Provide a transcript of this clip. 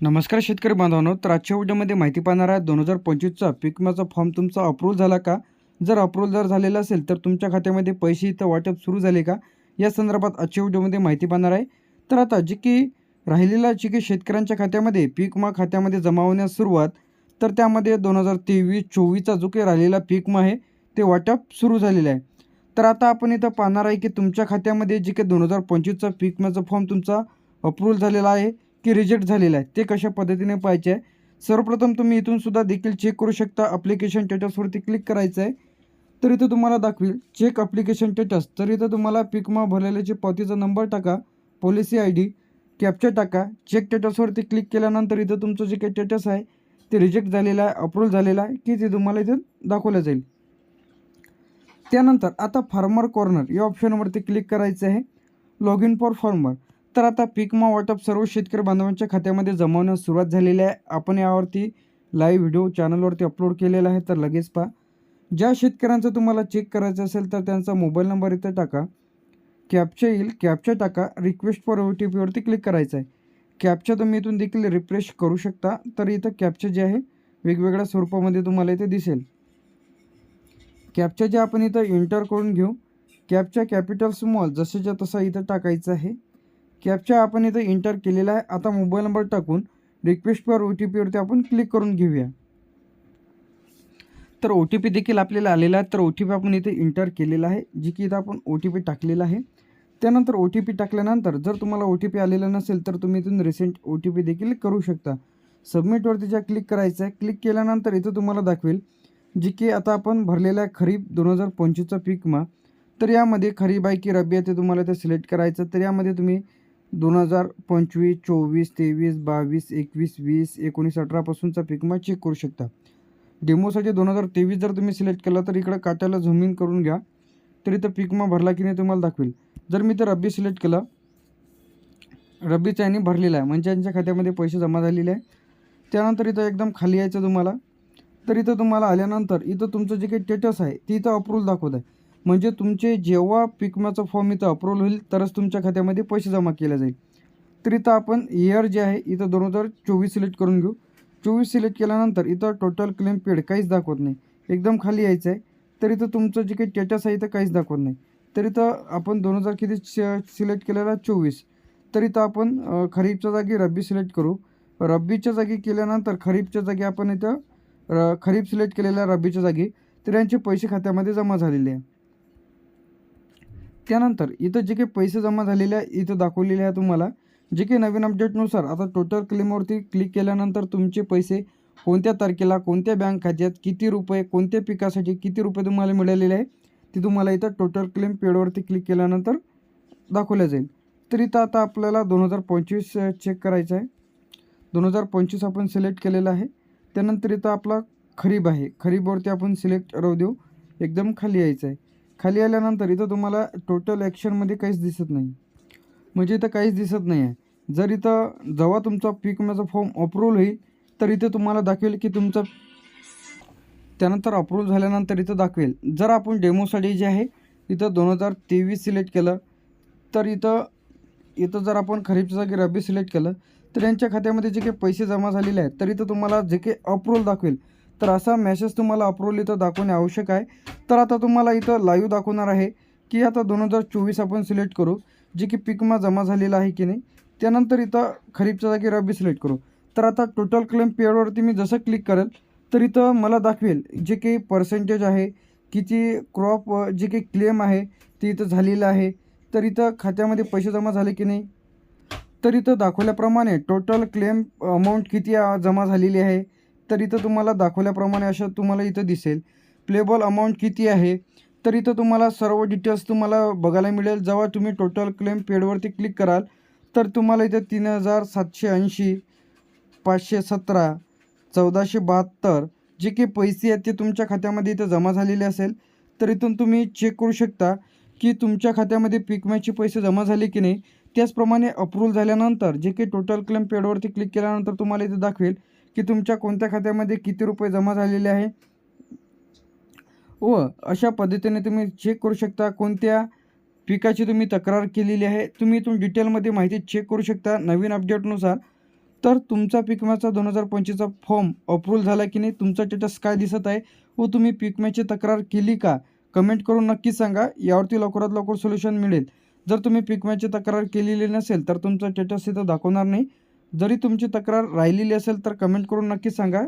नमस्कार शेतकरी बांधवांनो तर आजच्या व्हिडिओमध्ये माहिती पाहणार आहे दोन हजार पंचवीसचा पीक विम्याचा फॉर्म तुमचा अप्रूव्ह झाला का? जर अप्रूव्ह जर झालेला असेल तर तुमच्या खात्यामध्ये पैसे इथं वाटप सुरू झाले का? या संदर्भात आजच्या व्हिडिओमध्ये माहिती पाहणार आहे. तर आता जे की राहिलेला जे की शेतकऱ्यांच्या खात्यामध्ये पीक विमा खात्यामध्ये जमा होण्यास सुरुवात तर त्यामध्ये दोन हजार तेवीस चोवीसचा जो काही राहिलेला पीक विमा आहे ते वाटप सुरू झालेलं आहे. तर आता आपण इथं पाहणार आहे की तुमच्या खात्यामध्ये जे काही दोन हजार पंचवीसचा पीक विम्याचा फॉर्म तुमचा अप्रूव्ह झालेला आहे. की रिजेक्ट झालेला आहे. ते कशा पद्धतीने पाहायचे आहे? सर्वप्रथम तुम्ही इथून सुद्धा देखील चेक करू शकता. अप्लिकेशन स्टेटसवरती क्लिक करायचं आहे. तर इथं तुम्हाला दाखवेल. चेक अप्लिकेशन स्टेटस तर इथं तुम्हाला पिकमा विमा भरलेल्याची पावतीचा नंबर टाका. पॉलिसी आय डी कॅप्चर टाका. चेक स्टेटसवरती क्लिक केल्यानंतर इथं तुमचं जे काही स्टेटस आहे ते रिजेक्ट झालेलं आहे अप्रूव्ह झालेलं आहे की ते तुम्हाला इथं दाखवलं जाईल. त्यानंतर आता फार्मर कॉर्नर या ऑप्शनवरती क्लिक करायचं आहे. लॉग इन फॉर फार्मर तर आता पीकमा वाटप सर्व शेतकरी बांधवांच्या खात्यामध्ये जमवण्यास सुरुवात झालेली आहे. आपण यावरती लाईव्ह व्हिडिओ चॅनलवरती अपलोड केलेला आहे तर लगेच पहा. ज्या शेतकऱ्यांचं तुम्हाला चेक करायचं असेल तर त्यांचा मोबाईल नंबर इथं टाका. कॅपच्या येईल. कॅपच्या टाका. रिक्वेस्ट फॉर ओ टी पीवरती क्लिक करायचं आहे. कॅपच्या तुम्ही इथून देखील रिफ्रेश करू शकता. तर इथं कॅपच्या जे आहे वेगवेगळ्या स्वरूपामध्ये तुम्हाला इथे दिसेल. कॅपच्या जे आपण इथं एंटर करून घेऊ कॅपच्या कॅपिटल स्मॉल जसेच्या तसा इथं टाकायचं आहे. कॅपच्या आपण इथं इंटर केलेला आहे. आता मोबाईल नंबर टाकून रिक्वेस्ट फॉर ओ टी पीवरती आपण क्लिक करून घेऊया. तर ओ टी पी देखील आपल्याला आलेला आहे. तर ओ टी पी आपण इथे इंटर केलेला आहे. जी की इथं आपण ओ टी पी टाकलेला आहे. त्यानंतर ओ टी पी टाकल्यानंतर जर तुम्हाला ओ टी पी आलेला नसेल तर तुम्ही इथून रिसेंट ओ टी पी देखील करू शकता. सबमिटवरती ज्या क्लिक करायचं आहे क्लिक केल्यानंतर इथं तुम्हाला दाखवेल जी की आता आपण भरलेल्या आहे खरीप दोन हजार पंचवीसचा पीक मा. तर यामध्ये खरीप आहे की रब्बी आहे ते तुम्हाला ते सिलेक्ट करायचं तर यामध्ये तुम्ही दोन हजार पंचवीस चोवीस तेवीस बावीस एकवीस वीस एकोणीस अठरापासूनचा पिकमा चेक करू शकता. डेमोसाठी दोन हजार तेवीस जर तुम्ही सिलेक्ट केला तर इकडं काट्याला झूम इन करून घ्या. तर इथं पिकमा भरला की नाही तुम्हाला दाखवेल. जर मी तर रब्बी सिलेक्ट केलं रब्बीचा यांनी भरलेला आहे. म्हणजे यांच्या खात्यामध्ये पैसे जमा झालेले आहे. त्यानंतर इथं एकदम खाली यायचं तुम्हाला. तर इथं तुम्हाला आल्यानंतर इथं तुमचं जे काही स्टेटस आहे ते इथं अप्रूव्हल दाखवत आहे. म्हणजे तुमचे जेव्हा पीक विम्याचा फॉर्म इथं अप्रूव्हल होईल तरच तुमच्या खात्यामध्ये पैसे जमा केले जाईल. तर इथं आपण इयर जे आहे इथं दोन हजार चोवीस सिलेक्ट करून घेऊ. चोवीस सिलेक्ट केल्यानंतर इथं टोटल क्लेम पेड काहीच दाखवत नाही. एकदम खाली यायचं आहे. तर इथं तुमचं जे काही स्टेटस आहे इथं काहीच दाखवत नाही. तर इथं आपण दोन हजार किती सिलेक्ट केलेला चोवीस. तर इथं आपण खरीपच्या जागी रब्बी सिलेक्ट करू. रब्बीच्या जागी केल्यानंतर खरीपच्या जागी आपण इथं र खरीप सिलेक्ट केलेल्या रब्बीच्या जागी तर यांचे पैसे खात्यामध्ये जमा झालेले आहे. त्यानंतर इथं जे काही पैसे जमा झालेले आहे इथं दाखवलेले आहे तुम्हाला. जे काही नवीन अपडेटनुसार आता टोटल क्लेमवरती क्लिक केल्यानंतर तुमचे पैसे कोणत्या तारखेला कोणत्या बँक खात्यात किती रुपये कोणत्या पिकासाठी किती रुपये तुम्हाला मिळालेले आहे ते तुम्हाला इथं टोटल क्लेम पेडवरती क्लिक केल्यानंतर दाखवल्या जाईल. तर इथं आता आपल्याला दोन हजार पंचवीस चेक करायचं आहे. दोन हजार पंचवीस आपण सिलेक्ट केलेलं आहे. त्यानंतर इथं आपला खरीब आहे. खरीबवरती आपण सिलेक्ट राहू देऊ. एकदम खाली यायचं आहे. खाली आल्यानंतर इथं तुम्हाला टोटल ॲक्शनमध्ये काहीच दिसत नाही. म्हणजे इथं काहीच दिसत नाही आहे जर इथं जेव्हा तुमचा पीक विम्याचा फॉर्म अप्रूव्हल होईल तर इथं तुम्हाला दाखवेल की तुमचं त्यानंतर अप्रूव्ह झाल्यानंतर इथं दाखवेल. जर आपण डेमोसाठी जे आहे इथं दोन हजार तेवीस सिलेक्ट केलं तर इथं इथं जर आपण खरीपच्या जागी रब्बी सिलेक्ट केलं तर यांच्या खात्यामध्ये जे काही पैसे जमा झालेले आहेत तर इथं तुम्हाला जे काही अप्रूव्हल दाखवेल तर असा मेसेज तुम्हाला अप्रूवल इथं दाखवणे आवश्यक आहे. तर आता तुम्हाला इथं लाईव्ह दाखवणार आहे की आता दोन हजार चोवीस आपण सिलेक्ट करू जे की पिकमा जमा झालेला आहे की नाही त्यानंतर इथं खरीपच्या जागी रब्बी सिलेक्ट करू. तर आता टोटल क्लेम पेडवरती मी जसं क्लिक करेल तर इथं मला दाखवेल जे काही पर्सेंटेज आहे किती क्रॉप जे काही क्लेम आहे ते इथं झालेलं आहे. तर इथं खात्यामध्ये पैसे जमा झाले की नाही? तर इथं दाखवल्याप्रमाणे टोटल क्लेम अमाऊंट किती जमा झालेली आहे? तर इथं तुम्हाला दाखवल्याप्रमाणे असं तुम्हाला इथं दिसेल. प्लेबल अमाऊंट किती आहे? तर इथं तुम्हाला सर्व डिटेल्स तुम्हाला बघायला मिळेल. जेव्हा तुम्ही टोटल क्लेम पेडवरती क्लिक कराल तर तुम्हाला इथं तीन हजार सातशे ऐंशी पाचशे सतरा चौदाशे बहात्तर जे काही पैसे आहेत ते तुमच्या खात्यामध्ये इथं जमा झालेले असेल. तर इथून तुम्ही चेक करू शकता की तुमच्या खात्यामध्ये पिकम्याचे पैसे जमा झाले की नाही. त्याचप्रमाणे अप्रूव्हल झाल्यानंतर जे काही टोटल क्लेम पेडवरती क्लिक केल्यानंतर तुम्हाला इथे दाखवेल की तुमच्या कोणत्या खात्यामध्ये किती रुपये जमा झालेले आहे? व अशा पद्धतीने तुम्ही चेक करू शकता कोणत्या पिकाची तुम्ही तक्रार केलेली आहे. तुम्ही इथून डिटेलमध्ये माहिती चेक करू शकता नवीन अपडेटनुसार तर तुमचा पीक विम्याचा दोन हजार पंचवीसचा फॉर्म अप्रूव्ह झाला की नाही तुमचा स्टेटस काय दिसत आहे? व तुम्ही पीक विम्याची तक्रार केली का? कमेंट करून नक्की सांगा. यावरती लवकरात लवकर सोल्युशन मिळेल. जर तुम्ही पीक विम्याची तक्रार केलेली नसेल तर तुमचा स्टेटस इथं दाखवणार नाही. जरी तुमची तक्रार राहिलेली असेल तर कमेंट करून नक्की सांगा.